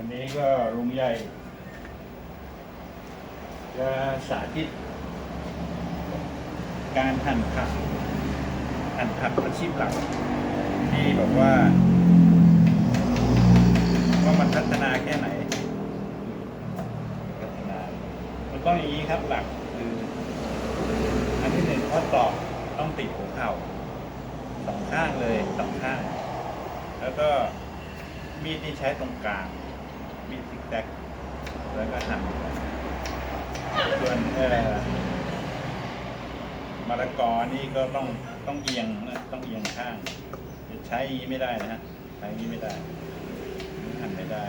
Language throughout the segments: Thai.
วันนี้ก็ลุงใหญ่จะสาธิต การหั่นผักหั่นผักอาชีพหลัก ที่แบบว่า ว่ามันพัฒนาแค่ไหน พัฒนามันต้องอย่างนี้ครับหลักคืออันที่หนึ่งข้อตอต้องติดหัวเข่าสองข้างเลยสองข้าง แล้วก็มีดที่ใช้ตรงกลาง มีซิกแซกแล้วก็หั่นส่วนเอ่อมะละกอนี่ก็ต้องต้องเอียงนะต้องเอียงข้างจะใช้อย่างนี้ไม่ได้นะฮะใช้อย่างนี้ไม่ได้หั่นไม่ได้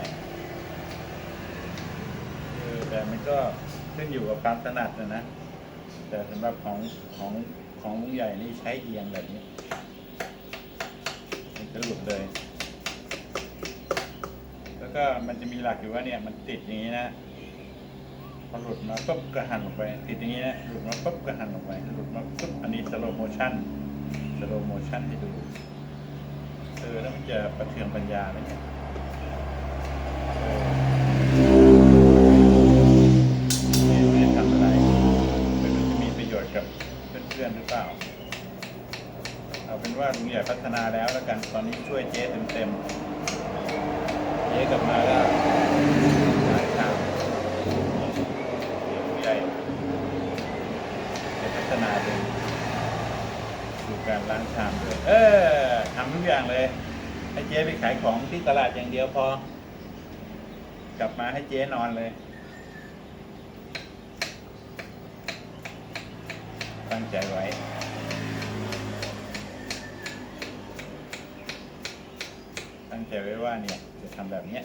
เออแต่มันก็ขึ้นอยู่กับความถนัดนะนะแต่สำหรับของของของลุงใหญ่นี่ใช้เอียงแบบนี้มันจะหลุดเลย แล้วก็มันจะมีหลักอยู่ว่าเนี่ยมันติดอย่างนี้นะพอหลุดมาปุ๊บก็หันลงไป ติดอย่างนี้นะหลุดมาปุ๊บก็หันลงไปหลุดมาปุ๊บอันนี้สโลโมชั่นสโลโมชั่นให้ดูเออแล้วมันจะประเทืองปัญญาไหมเนี่ยเออจะทำอะไรมีประโยชน์กับเพื่อนหรือเปล่าเอาเป็นว่าลุงใหญ่พัฒนาแล้วแล้วกันตอนนี้ช่วยเจ๊เต็มๆ เจ๊กลับมาก็ล้างชามเดี๋ยวใหญ่จะพัฒนาเป็นสู่การล้างชามด้วย เออทำทุกอย่างเลยให้เจ๊ไปขายของที่ตลาดอย่างเดียวพอ กลับมาให้เจ๊นอนเลยตั้งใจไว้ตั้งใจไว้ว่าเนี่ย ทำแบบนี้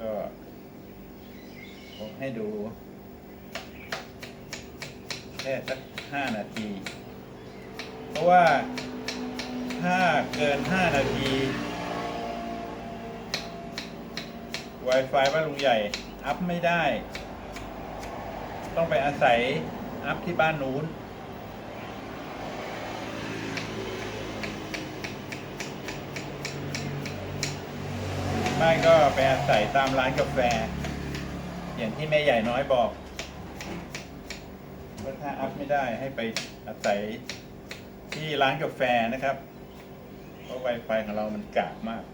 ก็ผมให้ดู แค่สักห้านาที เพราะว่าถ้าเกินห้านาที Wi-Fi บ้านลุงใหญ่ อัพไม่ได้ ต้องไปอาศัยอัพที่บ้านนู้น ไม่ก็ไปอาศัยตามร้านกาแฟ อย่างที่แม่ใหญ่น้อยบอกว่าถ้าอัพไม่ได้ให้ไปอาศัยที่ร้านกาแฟนะครับ เพราะ Wi-Fi ของเรามันกากมาก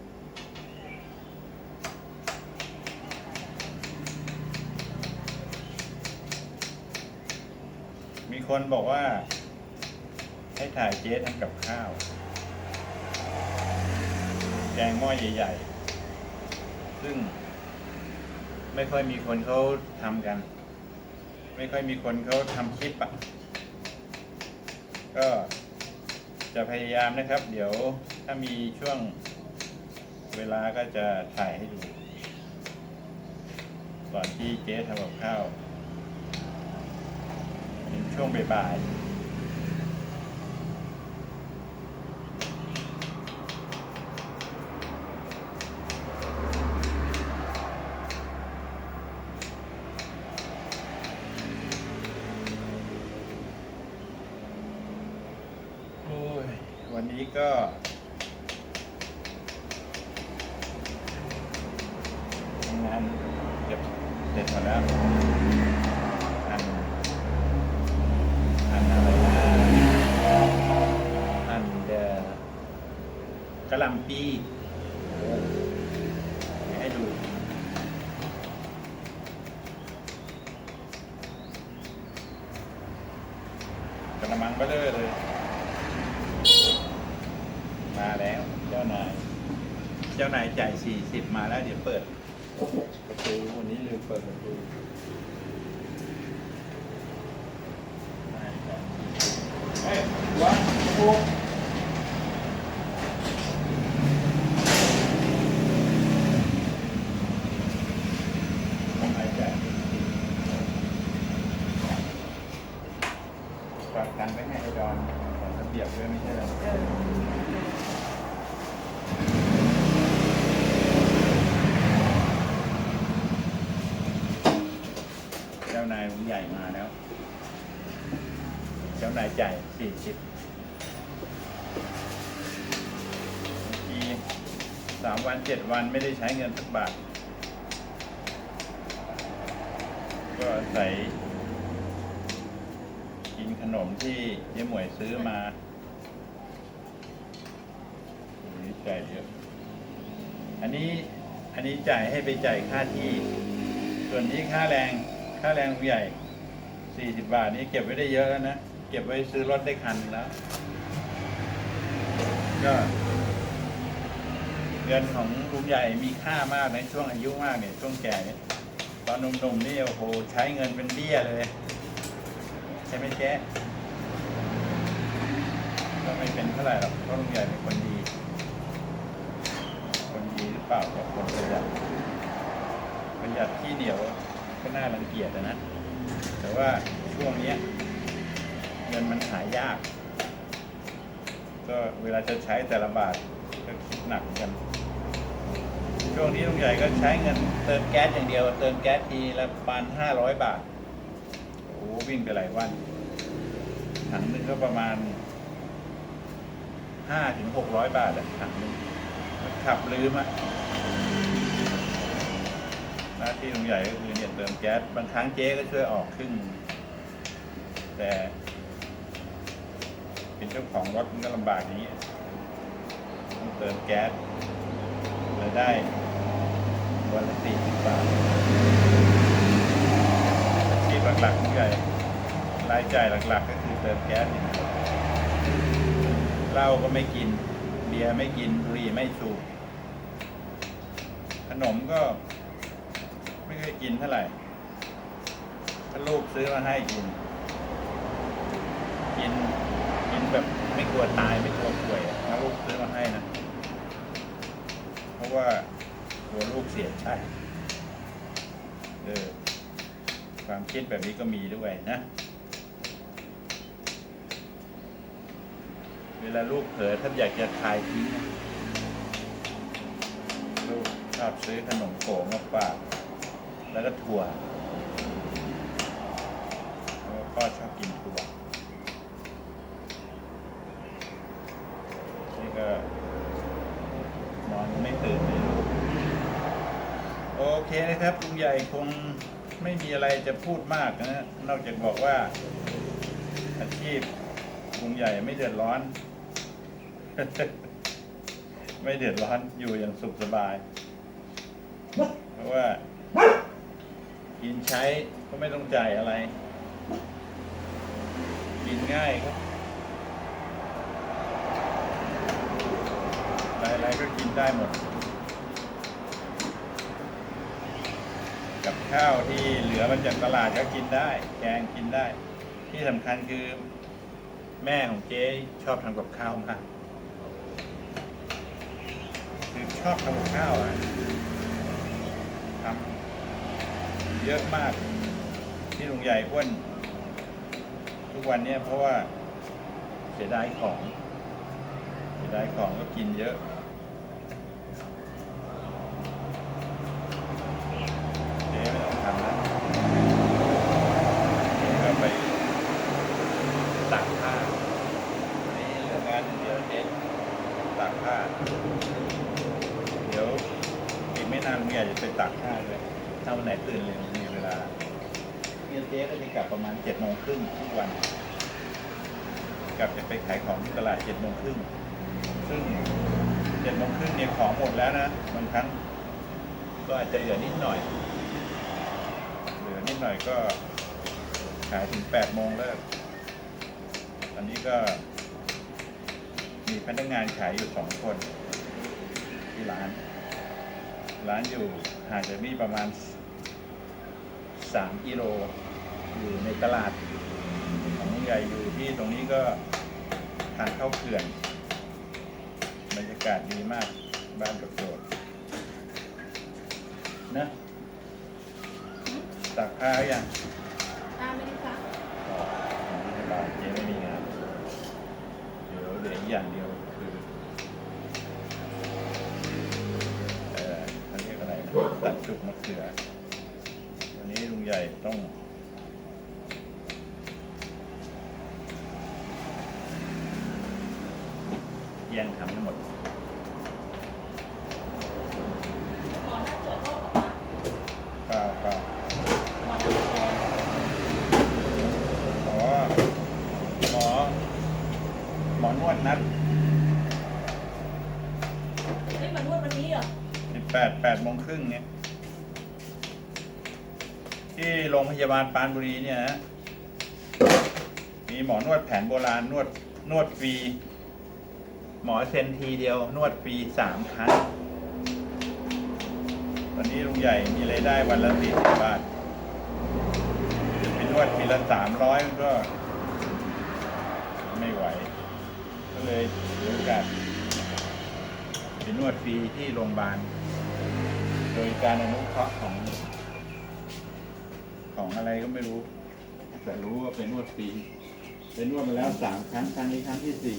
มีคนบอกว่า ให้ถ่ายเจ๊ทำกับข้าว แกงหม้อใหญ่ ๆ ซึ่ง ไม่ค่อยมีคนเขาทำกัน ไม่ค่อยมีคนเขาทำคลิปอะก็จะพยายามนะครับ เดี๋ยวถ้ามีช่วงเวลาก็จะถ่ายให้ดูก่อนที่เจ๊ทำกับข้าวเป็นช่วงบ่ายๆ โอ้ย วันนี้ก็ทำงา นเก็บเสร็จหมดแล้วอันอันอะไรนะอันเดอกระหลำปีให้ดูกระมังเบลเลอร์เลย มาแล้วเจ้านาย เจ้านายจ่ายสี่สิบมาแล้วเดี๋ยวเปิด ประตูวันนี้ลืมเปิดประตูนายจ่าย40เฮ้ยวะประตูนายจ่ายฝากกันไปให้ไอ้ดอนขอระเบียบด้วยไม่ใช่เหรอ เจ้านายผม ใหญ่มาแล้ว เจ้านายจ่ายสี่สิบทีสามวันเจ็ดวันไม่ได้ใช้เงินสักบาท ก็ใส่กินขนมที่เจ๊หมวยซื้อมาโอ้ยจ่ายเยอะ อันนี้ อันนี้จ่ายให้ไปจ่ายค่าที่ ส่วนนี้ค่าแรง ค่าแรงผู้ใหญ่สี่สิบบาทนี้เก็บไว้ได้เยอะแล้วนะ เก็บไว้ซื้อรถได้คันแล้ว ก็เงินของลุงใหญ่มีค่ามากในช่วงอายุมากเนี่ย ช่วงแก่เนี่ย ตอนหนุ่มๆนี่โอ้โหใช้เงินเป็นเบี้ยเลย ใช่ไหมแจ๊ก็ไม่เป็นเท่าไหร่หรอกเพราะลุงใหญ่เป็นคนดี คนดีหรือเปล่ากับคนประหยัดประหยัดที่เหนียว ก็น่ารังเกียจนะ แต่ว่าช่วงนี้เงินมันหายาก ก็เวลาจะใช้แต่ละบาทก็คิดหนักกัน ช่วงนี้ลุงใหญ่ก็ใช้เงินเติมแก๊สอย่างเดียว เติมแก๊สทีละประมาณห้าร้อยบาท โอ้วิ่งไปหลายวัน ถังนึงก็ประมาณห้าถึงหกร้อยบาทอะถังนึงขับลืมอะ หน้าที่ลุงใหญ่ก็คือเนี่ยเติมแก๊สบางครั้งเจ๊ก็ช่วยออกครึ่งแต่ เป็นเจ้าของรถมันก็ลำบากอย่างนี้ต้องเติมแก๊สรายได้วันละสี่สิบบาทอาชีพหลักๆของใหญ่รายจ่ายหลักๆ ก็คือเติมแก๊สอย่เหล้าก็ไม่กิน เบียร์ไม่กินบุหรี่ไม่สูบขนมก็ ไม่เคยกินเท่าไหร่ถ้าลูกซื้อมาให้กิน กิน กินแบบไม่กลัวตายไม่กลัวป่วยถ้าลูกซื้อมาให้นะ เพราะว่ากลัวลูกเสียใจเออความคิดแบบนี้ก็มีด้วยนะ เวลาลูกเผลอถ้านอยากจะทายทิ้งลูกชอบซื้อขนมโขงมาฝาก แล้วก็ถั่วเพราะว่าพ่อชอบกินถั่วนี่ก็นอนไม่ตื่นเลยลูกโอเคนะครับลุงใหญ่คงไม่มีอะไรจะพูดมากนะ นอกจากบอกว่า อาชีพลุงใหญ่ไม่เดือดร้อน ไม่เดือดร้อนอยู่อย่างสุขสบาย เพราะว่า กินใช้ก็ไม่ต้องจ่ายอะไร กินง่ายครับอะไรๆก็กินได้หมด กับข้าวที่เหลือมาจากตลาดก็กินได้ แกงกินได้ ที่สำคัญคือแม่ของเจ๊ชอบทำกับข้าวมากคือชอบทำกับข้าวอะทำ เยอะมาก ที่ลุงใหญ่อ้วนทุกวันเนี้ยเพราะว่าเสียดายของ เสียดายของก็กินเยอะเจ๊ไม่ต้องทำนะเจ๊ก็ไปตากผ้านี่เหลืองานเดียวเจ๊ตากผ้า เดี๋ยวอีกไม่นานลุงใหญ่จะไปตากผ้าเลย ถ้าวันไหนตื่นเร็วมีเวลาเนี่ยเจ๊ก็จะกลับประมาณเจ็ดโมงครึ่งทุกวัน กลับจะไปขายของที่ตลาดเจ็ดโมงครึ่งซึ่งเจ็ดโมงครึ่งเนี่ยของหมดแล้วนะบางครั้งก็อาจจะเหลือนิดหน่อย เหลือนิดหน่อยก็ขายถึงแปดโมงเลิกอันนี้ก็มีพนักงานขายอยู่สองคนที่ร้าน ร้านอยู่ ห่างจากนี่ประมาณสามกิโล อยู่ในตลาดของลุงใหญ่อยู่ที่ตรงนี้ก็ทางเข้าเขื่อนบรรยากาศดีมากบ้านโดดๆนะตักผ้าหรือยังอ่าไม่ได้ค่ะอ๋อไม่ได้บ้านเจ๊ไม่มีงานเดี๋ยวเหลืออีกอย่างเดียว จุกมะเขือวันนี้ลุงใหญ่ต้องแย่งทำทั้งหมด นี้เหรอ สิบแปดแปดโม งครึ่งเนี่ย ที่โรงพยาบาลปานบุรีเนี่ยนะมีหมอนวดแผนโบราณนวดนวดฟรี หมอเซนทีเดียวนวดฟรีสามครั้งวันนี้ลุงใหญ่มีรายได้วันละสี่สิบบาทจะไปนวดทีละสามร้อยมันก็ ไม่ไหว ก็เลยถือโอกาสไปนวดฟรีที่โรงพยาบาล โดยการอนุเคราะห์ของ ของอะไรก็ไม่รู้ แต่รู้ว่าเป็นนวดฟรีเป็นนวดมาแล้วสามครั้งครั้งนี้ครั้งที่สี่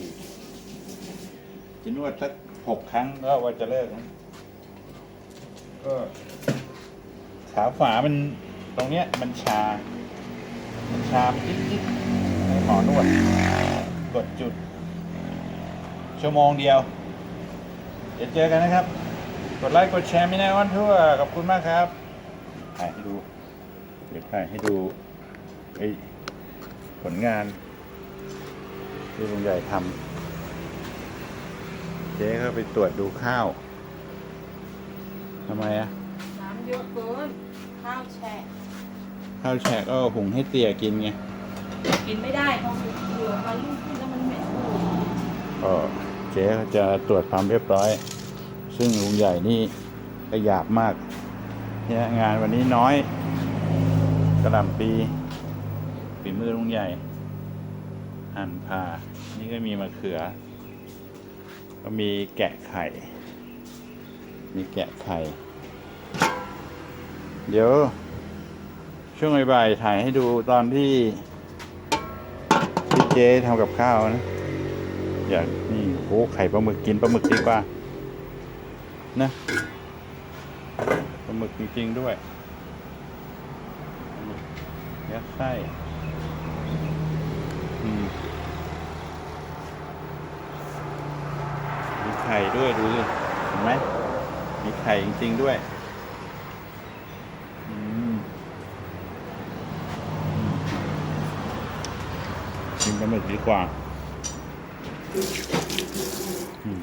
จะนวดสักหกครั้งก็ว่าจะเลิกนะก็ขาฝามันตรงเนี้ย มันชา มันชามันจิ๊ดๆให้หมอนวด กดจุด ชั่วโมงเดียว เดี๋ยวเจอกันนะครับ กดไลค์กดแชร์ไม่แน่วันทั่วขอบคุณมากครับถ่ายให้ดูเดี๋ยวถ่ายให้ดูไอ้ผลงาน ที่ลุงใหญ่ทำเจ๊เขาไปตรวจดูข้าวทำไมอะน้ำเยอะเกินข้าวแฉะข้าวแฉะก็หุงให้เตี่ยกินไงกินไม่ได้เพราะเหลือมาลุ่มขึ้นแล้วมันเหม็นหูก็เจ๊เขาจะตรวจความเรียบร้อย ซึ่งลุงใหญ่นี่ก็ยาบมากเนี่ยงานวันนี้น้อยกระลำปีฝีมือลุงใหญ่ หั่นผานี่ก็มีมะเขือ ก็มีแกะไข่ มีแกะไข่ เดี๋ยว ช่วงบ่ายถ่ายให้ดูตอนที่ที่เจ๊ทำกับข้าวนะ อยากนี่โอ้ไข่ปลาหมึกกินปลาหมึกดีกว่า นะปลาหมึกจริงๆด้วยยัดไส้อืมมีไข่ด้วยดูสิเห็นไหมมีไข่จริง ๆ ด้วยอืมอืมกินปลาหมึกดีกว่า อืม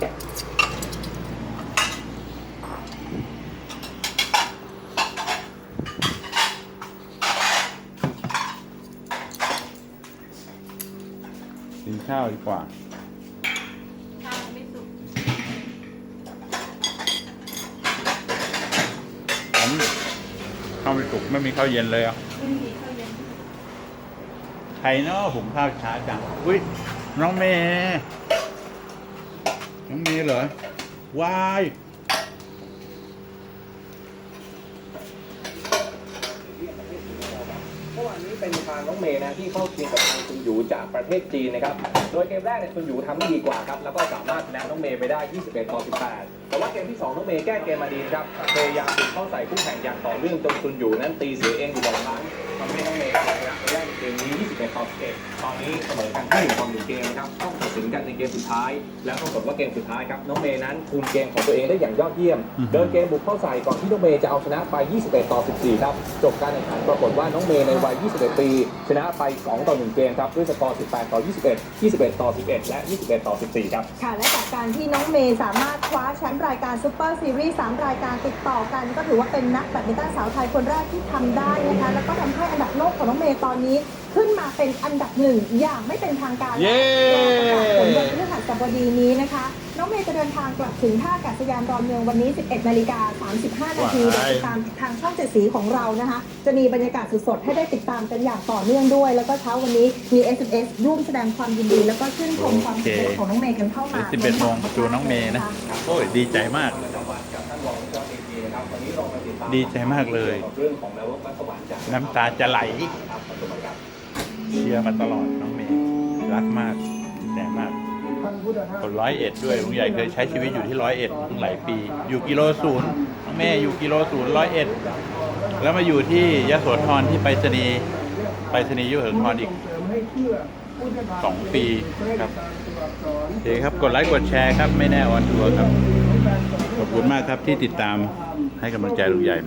กินข้าวดีกว่าข้าวไม่สุกผมข้าวไม่สุกไม่มีข้าวเย็นเลยอะไม่มีข้าวเย็นใครเนาะผมข้าวช้าจัง อุ้ยน้องเมย์ น้องเมย์เหรอ วาย เมื่อวานนี้เป็นทางน้องเมย์นะที่เข้าชิงกับทางคุณหยูจากประเทศจีนนะครับ โดยเกมแรกเนี่ยคุณหยูทำได้ดีกว่าครับ แล้วก็สามารถชนะน้องเมย์ไปได้ 21 ต่อ 18 แต่ว่าเกมที่ 2 น้องเมย์แก้เกมมาดีครับพยายามบุกเข้าใส่คู่แข่งอย่างต่อเนื่องจนคุณหยูนั้นตีเสียเองอยู่บ่อยครั้งทำให้น้องเมย์ชนะไปได้ในเกมนี้ ต่อ11ตอนนี้เสมอกันที่หนึ่งต่อหนึ่งเกมนะครับต้องตัดสินกันในเกมสุดท้าย แล้วปรากฏว่าเกมสุดท้ายครับน้องเมย์นั้นคุมเกมของตัวเองได้อย่างยอดเยี่ยมอือฮึเดินเกมบุกเข้าใส่ก่อนที่น้องเมย์จะเอาชนะไป 21 ต่อ 14 ครับ จบการแข่งขันปรากฏว่าน้องเมย์ในวัย 21 ปี ชนะไป 2 ต่อ 1 เกมครับด้วยสกอร์ 18 ต่อ 21 21 ต่อ 11 และ 21 ต่อ 14 ครับ ค่ะ และจากการที่น้องเมย์สามารถคว้าแชมป์รายการซูเปอร์ซีรีส์3รายการติดต่อกัน ก็ถือว่าเป็นนักแบดมินตันสาวไทยคนแรกที่ทำได้นะคะแล้วก็ทำให้อันดับโลกของ น้องเมย์ตอนนี้ขึ้นมาเป็นอันดับหนึ่งอย่างไม่เป็นทางการเย้รอประกาศผลวันพฤหัสบดีนี้นะคะ น้องเมย์จะเดินทางกลับถึงท่าอากาศยานดอนเมืองวันนี้ 11 นาฬิกา 35 นาทีว้ายเดี๋ยวติดตามทางช่องเจ็ดสีของเรานะคะ จะมีบรรยากาศสดๆให้ได้ติดตามกันอย่างต่อเนื่องด้วย แล้วก็เช้าวันนี้มี SMS ร่วมแสดงความยินดีแล้วก็ชื่นชมความสำเร็จของน้องเมย์กันเข้ามาสิบเอ็ดโมงดูน้องเมย์นะโอ้ยดีใจมาก ดตามดีใจมากเลยเรื่องของนรกมัสวรรค์จากน้ำตาจะไหลครับปัจจุบันครับเชียร์มาตลอดน้องเมย์รักมากดีใจมากคนร้อยเอ็ดด้วยลุงใหญ่เคยใช้ชีวิตอยู่ที่ร้อยเอ็ดตั้งหลายปี อยู่กิโลศูนย์น้องเมย์อยู่กิโลศูนย์ร้อยเอ็ดแล้วมาอยู่ที่ยโสธรที่ไปรษณีย์ไปรษณีย์ยโสธรอีกสองปีครับโอเคครับ กดไลค์ กดแชร์ครับ ไม่แน่ออนทัวร์ครับ ขอบคุณมากครับที่ติดตาม ให้กำลังใจลุงใหญ่มา